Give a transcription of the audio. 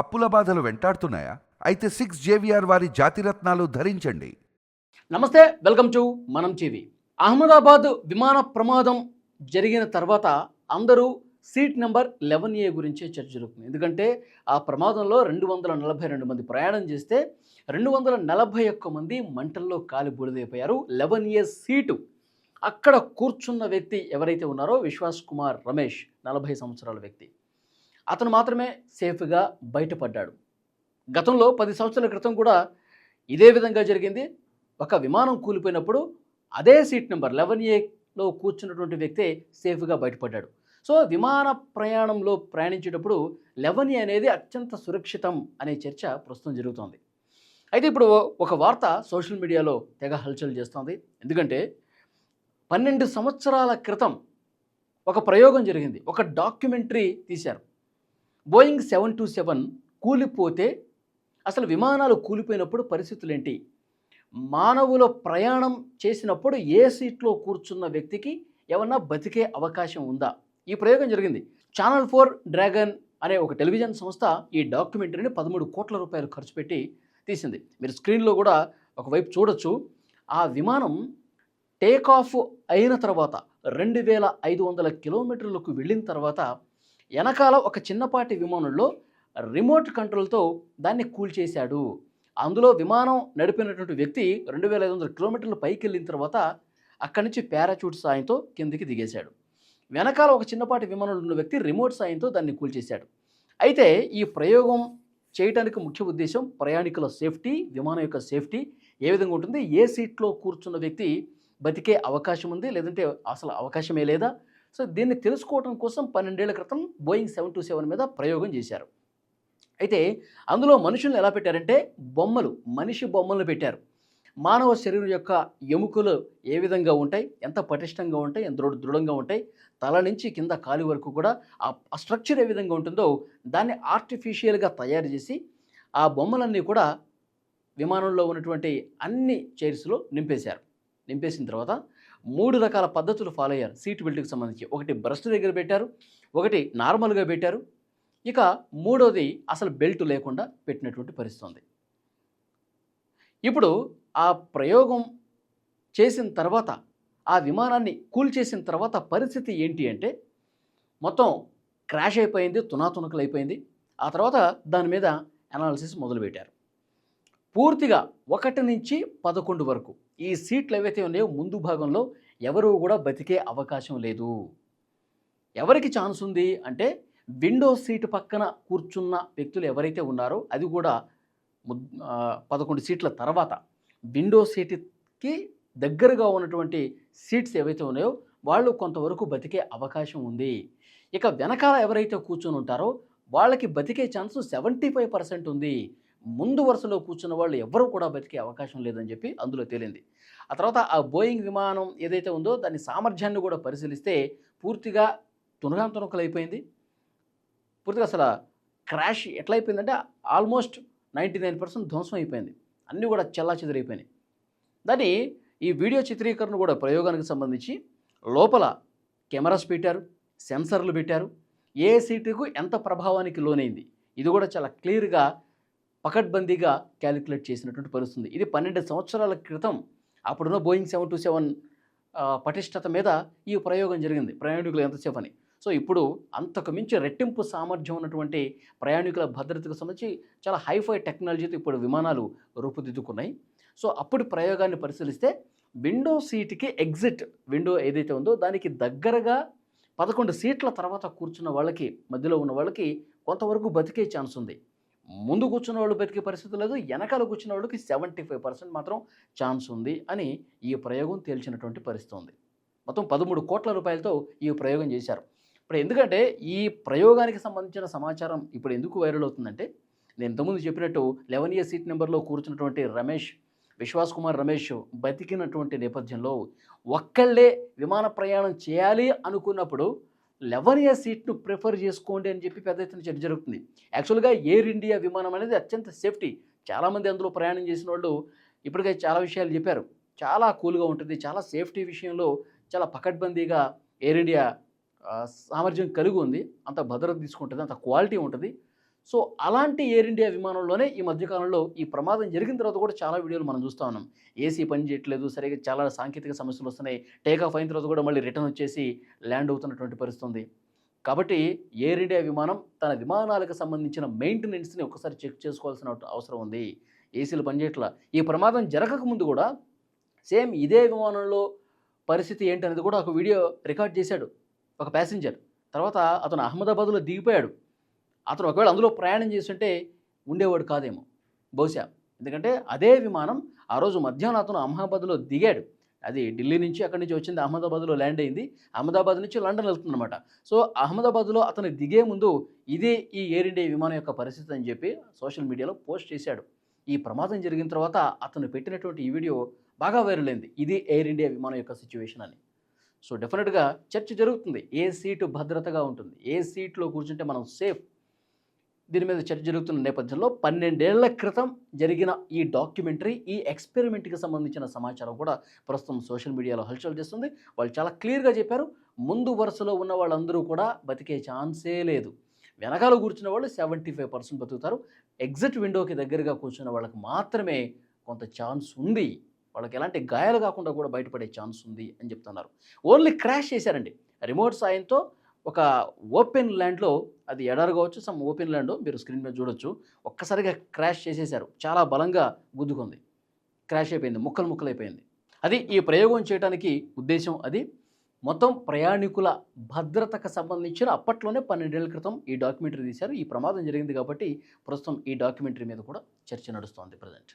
అప్పుల బాధలు వెంటాడుతున్నాయా? అయితే సిక్స్ జేవిఆర్ వారి జాతిరత్నాలు ధరించండి. నమస్తే welcome to Manam TV. Ahmedabad విమాన ప్రమాదం జరిగిన తర్వాత అందరూ సీట్ నెంబర్ లెవెన్ ఏ గురించే చర్చ జరుగుతుంది. ఎందుకంటే ఆ ప్రమాదంలో రెండు వందల నలభై రెండు మంది ప్రయాణం చేస్తే రెండు వందల నలభై ఒక్క మంది మంటల్లో కాలి బూడిదైపోయారు. లెవెన్ ఏ సీటు. అక్కడ కూర్చున్న వ్యక్తి ఎవరైతే ఉన్నారో విశ్వాస్ కుమార్ రమేష్ నలభై సంవత్సరాల వ్యక్తి. అతను మాత్రమే సేఫ్గా బయటపడ్డాడు. గతంలో పది సంవత్సరాల క్రితం కూడా ఇదే విధంగా జరిగింది. ఒక విమానం కూలిపోయినప్పుడు అదే సీట్ నెంబర్ లెవెన్ ఏలో కూర్చున్నటువంటి వ్యక్తే సేఫ్గా బయటపడ్డాడు. సో విమాన ప్రయాణంలో ప్రయాణించేటప్పుడు లెవెన్ ఏ అనేది అత్యంత సురక్షితం అనే చర్చ ప్రస్తుతం జరుగుతోంది. అయితే ఇప్పుడు ఒక వార్త సోషల్ మీడియాలో తెగ హల్చల్ చేస్తోంది. ఎందుకంటే పన్నెండు సంవత్సరాల క్రితం ఒక ప్రయోగం జరిగింది. ఒక డాక్యుమెంటరీ తీశారు. బోయింగ్ సెవెన్ టూ సెవెన్ కూలిపోతే అసలు విమానాలు కూలిపోయినప్పుడు పరిస్థితులు ఏంటి మానవుల ప్రయాణం చేసినప్పుడు ఏ సీట్లో కూర్చున్న వ్యక్తికి ఏమన్నా బతికే అవకాశం ఉందా? ఈ ప్రయోగం జరిగింది. ఛానల్ ఫోర్ డ్రాగన్ అనే ఒక టెలివిజన్ సంస్థ ఈ డాక్యుమెంటరీని పదమూడు కోట్ల రూపాయలు ఖర్చు పెట్టి తీసింది. మీరు స్క్రీన్లో కూడా ఒకవైపు చూడొచ్చు. ఆ విమానం టేక్ ఆఫ్ అయిన తర్వాత రెండు వేల ఐదు వందల కిలోమీటర్లకు వెళ్ళిన తర్వాత వెనకాల ఒక చిన్నపాటి విమానంలో రిమోట్ కంట్రోల్తో దాన్ని కూల్చేశాడు అందులో విమానం నడిపినటువంటి వ్యక్తి రెండు వేల ఐదు వందల కిలోమీటర్ల పైకి వెళ్ళిన తర్వాత అక్కడి నుంచి పారాచూట్ సాయంతో కిందికి దిగేశాడు. వెనకాల ఒక చిన్నపాటి విమానంలో ఉన్న వ్యక్తి రిమోట్ సాయంతో దాన్ని కూల్చేశాడు అయితే ఈ ప్రయోగం చేయడానికి ముఖ్య ఉద్దేశం ప్రయాణికుల సేఫ్టీ విమానం యొక్క సేఫ్టీ ఏ విధంగా ఉంటుంది ఏ సీట్లో కూర్చున్న వ్యక్తి బతికే అవకాశం ఉంది లేదంటే అసలు అవకాశమే లేదా? సో దీన్ని తెలుసుకోవడం కోసం పన్నెండేళ్ళ క్రితం బోయింగ్ సెవెన్ టూ సెవెన్ మీద ప్రయోగం చేశారు. అయితే అందులో మనుషులను ఎలా పెట్టారంటే బొమ్మలు మనిషి బొమ్మలు పెట్టారు. మానవ శరీరం యొక్క ఎముకలు ఏ విధంగా ఉంటాయి? ఎంత పటిష్టంగా ఉంటాయి? ఎంత దృఢంగా ఉంటాయి? తల నుంచి కింద కాలి వరకు కూడా ఆ స్ట్రక్చర్ ఏ విధంగా ఉంటుందో దాన్ని ఆర్టిఫిషియల్గా తయారు చేసి ఆ బొమ్మలన్నీ కూడా విమానంలో ఉన్నటువంటి అన్ని చైర్స్లో నింపేశారు. నింపేసిన తర్వాత మూడు రకాల పద్ధతులు ఫాలో అయ్యారు. సీట్ బెల్ట్కి సంబంధించి. ఒకటి బ్రస్ట్ దగ్గర పెట్టారు. ఒకటి నార్మల్గా పెట్టారు. ఇక మూడోది అసలు బెల్ట్ లేకుండా పెట్టినటువంటి పరిస్థితి ఉంది ఇప్పుడు ఆ ప్రయోగం చేసిన తర్వాత ఆ విమానాన్ని కూల్చేసిన తర్వాత పరిస్థితి ఏంటి అంటే మొత్తం క్రాష్ అయిపోయింది తునాతునకలు అయిపోయింది ఆ తర్వాత దాని మీద అనాలిసిస్ మొదలుపెట్టారు. పూర్తిగా ఒకటి నుంచి పదకొండు వరకు ఈ సీట్లు ఏవైతే ఉన్నాయో ముందు భాగంలో ఎవరు కూడా బతికే అవకాశం లేదు. ఎవరికి ఛాన్స్ ఉంది అంటే విండో సీటు పక్కన కూర్చున్న వ్యక్తులు ఎవరైతే ఉన్నారో అది కూడా ముద్- పదకొండు సీట్ల తర్వాత విండో సీటుకి దగ్గరగా ఉన్నటువంటి సీట్స్ ఏవైతే ఉన్నాయో వాళ్ళు కొంతవరకు బతికే అవకాశం ఉంది. ఇక వెనకాల ఎవరైతే కూర్చొని ఉంటారో వాళ్ళకి బతికే ఛాన్స్ సెవెంటీ ఫైవ్ పర్సెంట్ ఉంది. ముందు వరుసలో కూర్చున్న వాళ్ళు ఎవరు కూడా బతికే అవకాశం లేదని చెప్పి అందులో తేలింది. ఆ తర్వాత ఆ బోయింగ్ విమానం ఏదైతే ఉందో దాని సామర్థ్యాన్ని కూడా పరిశీలిస్తే పూర్తిగా తునగాంతునకలైపోయింది. పూర్తిగా అసలు క్రాష్ ఎట్లా అయిపోయిందంటే ఆల్మోస్ట్ నైంటీ నైన్ పర్సెంట్ ధ్వంసం అయిపోయింది. అన్నీ కూడా చల్లా చెదిరైపోయినాయి దాన్ని ఈ వీడియో చిత్రీకరణ కూడా ప్రయోగానికి సంబంధించి లోపల కెమెరాస్ పెట్టారు సెన్సర్లు పెట్టారు. ఏ సీటుకు ఎంత ప్రభావానికి లోనైంది? ఇది కూడా చాలా క్లియర్గా పకడ్బందీగా క్యాలిక్యులేట్ చేసినటువంటి పరిస్థితుంది. ఇది పన్నెండు సంవత్సరాల క్రితం అప్పుడున్న బోయింగ్ సెవెన్ టూ సెవెన్ పటిష్టత మీద ఈ ప్రయోగం జరిగింది. ప్రయాణికులు ఎంతసేపు అని. సో ఇప్పుడు అంతకు మించి రెట్టింపు సామర్థ్యం ఉన్నటువంటి ప్రయాణికుల భద్రతకు సంబంధించి చాలా హైఫై టెక్నాలజీతో ఇప్పుడు విమానాలు రూపుదిద్దుకున్నాయి. సో అప్పుడు ప్రయోగాన్ని పరిశీలిస్తే విండో సీట్కి ఎగ్జిట్ విండో ఏదైతే ఉందో దానికి దగ్గరగా పదకొండు సీట్ల తర్వాత కూర్చున్న వాళ్ళకి మధ్యలో ఉన్న వాళ్ళకి కొంతవరకు బతికే ఛాన్స్ ఉంది. ముందు కూర్చున్న వాళ్ళు బతికే పరిస్థితి లేదు వెనకాల కూర్చున్న వాళ్ళకి సెవెంటీ ఫైవ్ పర్సెంట్ మాత్రం ఛాన్స్ ఉంది అని ఈ ప్రయోగం తేల్చినటువంటి పరిస్థితి ఉంది మొత్తం పదమూడు కోట్ల రూపాయలతో ఈ ప్రయోగం చేశారు. ఇప్పుడు ఎందుకంటే ఈ ప్రయోగానికి సంబంధించిన సమాచారం ఇప్పుడు ఎందుకు వైరల్ అవుతుందంటే నేను ఇంతకుముందు చెప్పినట్టు లెవెన్ ఇయర్ సీట్ నెంబర్లో కూర్చున్నటువంటి రమేష్ విశ్వాస్ కుమార్ రమేష్ బతికినటువంటి నేపథ్యంలో ఒక్కళ్ళే విమాన ప్రయాణం చేయాలి అనుకున్నప్పుడు లెవెన్ ఇయర్ సీట్ను ప్రిఫర్ చేసుకోండి అని చెప్పి పెద్ద ఎత్తున చర్చ జరుగుతుంది. యాక్చువల్గా ఎయిర్ ఇండియా విమానం అనేది అత్యంత సేఫ్టీ. చాలామంది అందులో ప్రయాణం చేసిన వాళ్ళు ఇప్పటికే చాలా విషయాలు చెప్పారు. చాలా కూల్గా ఉంటుంది. చాలా సేఫ్టీ విషయంలో చాలా పకడ్బందీగా ఎయిర్ ఇండియా సామర్థ్యం కలిగి ఉంది అంత భద్రత తీసుకుంటుంది. అంత క్వాలిటీ ఉంటుంది. సో అలాంటి ఎయిర్ ఇండియా విమానంలోనే ఈ మధ్యకాలంలో ఈ ప్రమాదం జరిగిన తర్వాత కూడా చాలా వీడియోలు మనం చూస్తూ ఉన్నాం. ఏసీ పని చేయట్లేదు సరిగ్గా చాలా సాంకేతిక సమస్యలు వస్తున్నాయి. టేక్ ఆఫ్ అయిన తర్వాత కూడా మళ్ళీ రిటర్న్ వచ్చేసి ల్యాండ్ అవుతున్నటువంటి పరిస్థితుంది. కాబట్టి ఎయిర్ ఇండియా విమానం తన విమానాలకు సంబంధించిన మెయింటెనెన్స్ని ఒకసారి చెక్ చేసుకోవాల్సిన అవసరం ఉంది. ఏసీలు పనిచేయట్లా ఈ ప్రమాదం జరగక ముందు కూడా సేమ్ ఇదే విమానంలో పరిస్థితి ఏంటనేది కూడా ఒక వీడియో రికార్డ్ చేశాడు. ఒక ప్యాసింజర్. తర్వాత అతను అహ్మదాబాద్లో దిగిపోయాడు. అతను ఒకవేళ అందులో ప్రయాణం చేస్తుంటే ఉండేవాడు కాదేమో బహుశా. ఎందుకంటే అదే విమానం ఆ రోజు మధ్యాహ్నం అతను అహ్మదాబాద్లో దిగాడు. అది ఢిల్లీ నుంచి అక్కడి నుంచి వచ్చింది అహ్మదాబాద్లో ల్యాండ్ అయింది. అహ్మదాబాద్ నుంచి లండన్ వెళ్తుందన్నమాట. సో అహ్మదాబాద్లో అతను దిగే ముందు ఇదే ఈ ఎయిర్ ఇండియా విమానం యొక్క పరిస్థితి అని చెప్పి సోషల్ మీడియాలో పోస్ట్ చేశాడు. ఈ ప్రమాదం జరిగిన తర్వాత అతను పెట్టినటువంటి ఈ వీడియో బాగా వైరల్ అయింది. ఇది ఎయిర్ ఇండియా విమానం యొక్క సిచ్యువేషన్ అని. సో డెఫినెట్గా చర్చ జరుగుతుంది. ఏ సీటు భద్రతగా ఉంటుంది. ఏ సీట్లో కూర్చుంటే మనం సేఫ్ దీని మీద చర్చ జరుగుతున్న నేపథ్యంలో పన్నెండేళ్ళ క్రితం జరిగిన ఈ డాక్యుమెంటరీ ఈ ఎక్స్పెరిమెంట్కి సంబంధించిన సమాచారం కూడా ప్రస్తుతం సోషల్ మీడియాలో హల్చల్ చేస్తుంది. వాళ్ళు చాలా క్లియర్గా చెప్పారు. ముందు వరుసలో ఉన్న వాళ్ళందరూ కూడా బతికే ఛాన్సే లేదు. వెనకాల కూర్చున్న వాళ్ళు సెవెంటీ ఫైవ్ పర్సెంట్ బతుకుతారు ఎగ్జిట్ విండోకి దగ్గరగా కూర్చున్న వాళ్ళకి మాత్రమే కొంత ఛాన్స్ ఉంది. వాళ్ళకి ఎలాంటి గాయాలు కాకుండా కూడా బయటపడే ఛాన్స్ ఉంది అని చెప్తున్నారు. ఓన్లీ క్రాష్ చేశారండి. రిమోట్ సాయంతో ఒక ఓపెన్ ల్యాండ్లో అది ఎడారు కావచ్చు సమ్ ఓపెన్ ల్యాండ్ మీరు స్క్రీన్ మీద చూడొచ్చు. ఒక్కసారిగా క్రాష్ చేసేశారు చాలా బలంగా గుద్దుకుంది. క్రాష్ అయిపోయింది ముక్కలు ముక్కలు అయిపోయింది అది ఈ ప్రయోగం చేయడానికి ఉద్దేశం అది. మొత్తం ప్రయాణికుల భద్రతకు సంబంధించిన అప్పట్లోనే పన్నెండేళ్ళ క్రితం ఈ డాక్యుమెంటరీ తీశారు. ఈ ప్రమాదం జరిగింది కాబట్టి ప్రస్తుతం ఈ డాక్యుమెంటరీ మీద కూడా చర్చ నడుస్తోంది ప్రజెంట్.